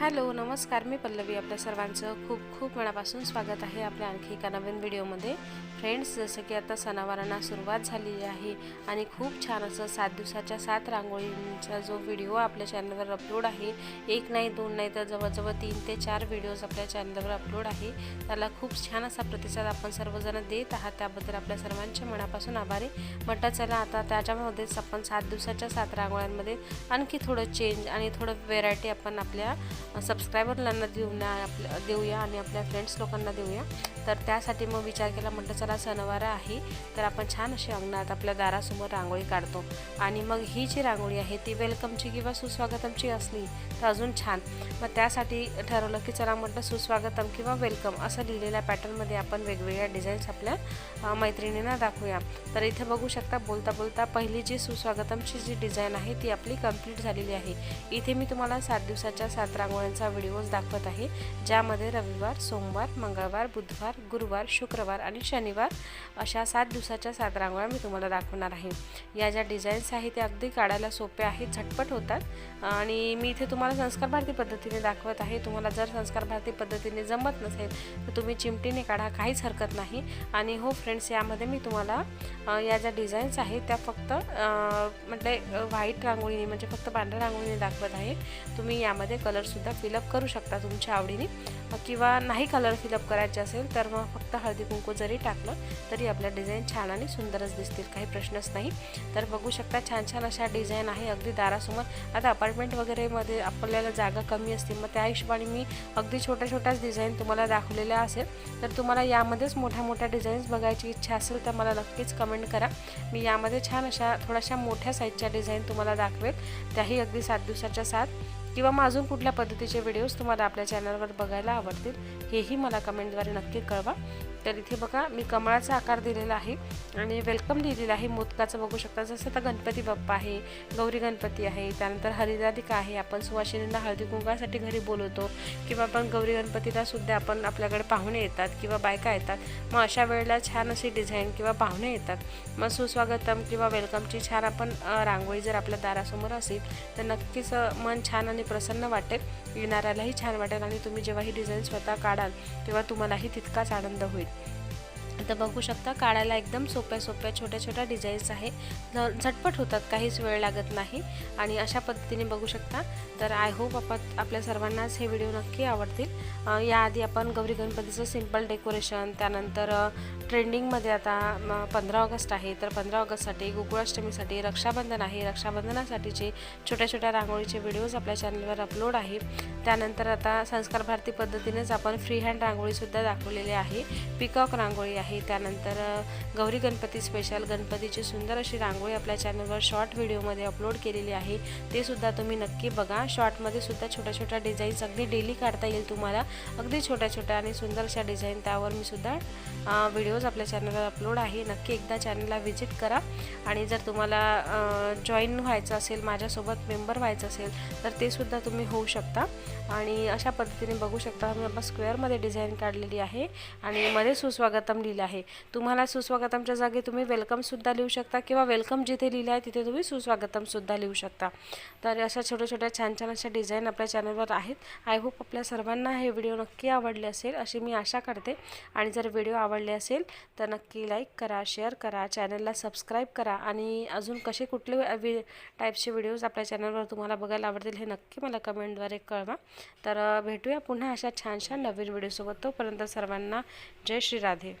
Hello नमस्कार मी पल्लवी. आपल्या सर्वांचं खूप खूप मनापासून स्वागत आहे आपल्या आणखी एका नवीन व्हिडिओमध्ये. फ्रेंड्स जसं की आता सणावारांना सुरुवात झालेली आहे आणि खूप छान असं सात दिवसाच्या सात रांगोळींचा जो व्हिडिओ आपल्या चॅनलवर अपलोड आहे एक नाही दोन नाही तर जवळजवळ तीन ते चार व्हिडिओज आपल्या चॅनलवर अपलोड आहे. त्याला खूप छान असा प्रतिसाद आपण सर्वजण देत आहात. त्याबद्दल आपल्या सर्वांच्या मनापासून आभारी. म्हटलं चला आता त्याच्यामध्येच आपण सात दिवसाच्या सात रांगोळ्यांमध्ये आणखी थोडं चेंज आणि थोडं व्हेरायटी आपण आपल्या सबस्क्रायबरलांना देऊना आपल्या देऊया आणि आपल्या फ्रेंड्स लोकांना देऊया. तर त्यासाठी मग विचार केला म्हटलं चला सणवार आहे तर आपण छान अशी अंगणात आपल्या दारासमोर रांगोळी काढतो. आणि मग ही जी रांगोळी आहे ती वेलकमची किंवा सुस्वागतमची असली तर अजून छान. मग त्यासाठी ठरवलं की चला म्हटलं सुस्वागतम किंवा वेलकम असं लिहिलेल्या पॅटर्नमध्ये आपण वेगवेगळ्या डिझाईन्स आपल्या मैत्रिणींना दाखवूया. तर इथे बघू शकता बोलता बोलता पहिली जी सुस्वागतमची जी डिझाईन आहे ती आपली कंप्लीट झालेली आहे. इथे मी तुम्हाला सात दिवसाच्या सात रांगोळ्यांचा व्हिडिओज दाखवत आहे ज्यामध्ये रविवार सोमवार मंगळवार बुधवार गुरुवार शुक्रवार आणि शनिवार अशा सात दिवसाच्या सात रांगोळ्या मी तुम्हाला दाखवणार आहे. या ज्या डिझाईन्स आहेत त्या अगदी काढायला सोप्या आहेत झटपट होतात. आणि मी इथे तुम्हाला संस्कार भारती पद्धतीने दाखवत आहे. तुम्हाला जर संस्कार भारती पद्धतीने जमत नसेल तर तुम्ही चिमटीने काढा काहीच हरकत नाही. आणि हो फ्रेंड्स यामध्ये मी तुम्हाला या ज्या डिझाईन्स आहेत त्या फक्त म्हणजे व्हाईट रांगोळीने म्हणजे फक्त पांढऱ्या रांगोळीने दाखवत आहे. तुम्ही यामध्ये कलरसुद्धा फिलअप करू शकता तुमच्या आवडीने. किंवा नाही कलर फिलअप करायचे असेल तर मग फक्त हळदी कुंकू जरी टाकलं तरी आपल्या डिझाईन छान आणि सुंदरच दिसतील. काही प्रश्नच नाही. तर बघू शकता छान छान अशा डिझाईन आहे अगदी दारासमोर. आता अपार्टमेंट वगैरेमध्ये आपल्याला जागा कमी असते. मग त्या हिशोबाने मी अगदी छोट्या छोट्याच डिझाईन तुम्हाला दाखवलेल्या असेल. तर तुम्हाला यामध्येच मोठ्या मोठ्या डिझाईन्स बघायची इच्छा असेल तर मला नक्कीच कमेंट करा. मी यामध्ये छान अशा थोड्याशा मोठ्या साईजच्या डिझाईन तुम्हाला दाखवेल. त्याही अगदी सात दिवसाच्या सात किंवा मग अजून कुठल्या पद्धतीचे व्हिडिओज तुम्हाला आपल्या चॅनलवर बघायला आवडतील हेही मला कमेंटद्वारे नक्की कळवा. तर इथे बघा मी कमळाचा आकार दिलेला आहे आणि वेलकम लिहिलेलं आहे. मोदकाचं बघू शकता. जसं आता गणपती बाप्पा आहे गौरी गणपती आहे त्यानंतर हरिराधिका आहे. आपण सुवासिनींना हळदी कुंकासाठी घरी बोलवतो किंवा आपण गौरी गणपतीला सुद्धा आपण आपल्याकडे पाहुणे येतात किंवा बायका येतात. मग अशा वेळेला छान अशी डिझाईन किंवा पाहुणे येतात. मग सुस्वागतम किंवा वेलकमची छान आपण रांगोळी जर आपल्या दारासमोर असेल तर नक्कीच मन छान आणि प्रसन्न वाटेल येणाऱ्यालाही छान वाटेल आणि तुम्ही जेव्हा ही डिझाईन स्वतः काढाल तेव्हा तुम्हालाही तितकाच आनंद होईल. तर बघू शकता काढायला एकदम सोप्या सोप्या छोट्या छोट्या डिझाईन्स आहे झटपट होतात काहीच वेळ लागत नाही. आणि अशा पद्धतीने बघू शकता. तर आय होप आपण आपल्या सर्वांनाच हे व्हिडिओ नक्की आवडतील. याआधी आपण गौरी गणपतीचं सिंपल डेकोरेशन त्यानंतर ट्रेंडिंगमध्ये आता पंधरा ऑगस्ट आहे. तर पंधरा ऑगस्टसाठी गोकुळाष्टमीसाठी रक्षाबंधन आहे. रक्षाबंधनासाठीचे छोट्या छोट्या रांगोळीचे व्हिडिओज आपल्या चॅनलवर अपलोड आहे. त्यानंतर आता संस्कार भारती पद्धतीनेच आपण फ्री हँड रांगोळीसुद्धा दाखवलेली आहे. पिकॉक रांगोळी आहे. त्यानंतर गौरी गणपती स्पेशल गणपतीची सुंदर अशी रांगोळी आपल्या चॅनलवर शॉर्ट व्हिडिओमध्ये अपलोड केलेली आहे. ते सुद्धा तुम्ही नक्की बघा. शॉर्टमध्ये सुद्धा छोट्या छोट्या डिझाईन्स अगदी डेली काढता येईल तुम्हाला. अगदी छोट्या छोट्या आणि सुंदर अशा डिझाईन त्यावर मी सुद्धा व्हिडिओज आपल्या चॅनलवर अपलोड आहे. नक्की एकदा चॅनलला व्हिजिट करा. आणि जर तुम्हाला जॉईन व्हायचं असेल माझ्यासोबत मेंबर व्हायचं असेल तर ते सुद्धा तुम्ही होऊ शकता. आणि अशा पद्धतीने बघू शकता. मी आपण स्क्वेअरमध्ये डिझाईन काढलेली आहे. आणि मध्ये सुस्वागतम लिहिलं आहे. आहे. तुम्हाला सुस्वागतमच्या जागी तुम्ही वेलकमसुद्धा लिहू शकता किंवा वेलकम जिथे लिहिलं आहे तिथे तुम्ही सुस्वागतमसुद्धा लिहू शकता. तर अशा छोट्या छोट्या छान छान अशा डिझाईन आपल्या चॅनलवर आहेत. आय होप आपल्या सर्वांना हे व्हिडिओ नक्की आवडले असेल अशी मी आशा करते. आणि जर व्हिडिओ आवडले असेल तर नक्की लाईक करा शेअर करा चॅनलला सबस्क्राईब करा. आणि अजून कसे कुठले टाईपचे व्हिडिओज आपल्या चॅनलवर तुम्हाला बघायला आवडतील हे नक्की मला कमेंटद्वारे कळवा. तर भेटूया पुन्हा अशा छान छान नवीन व्हिडिओसोबत तोपर्यंत सर्वांना जय श्री राधे.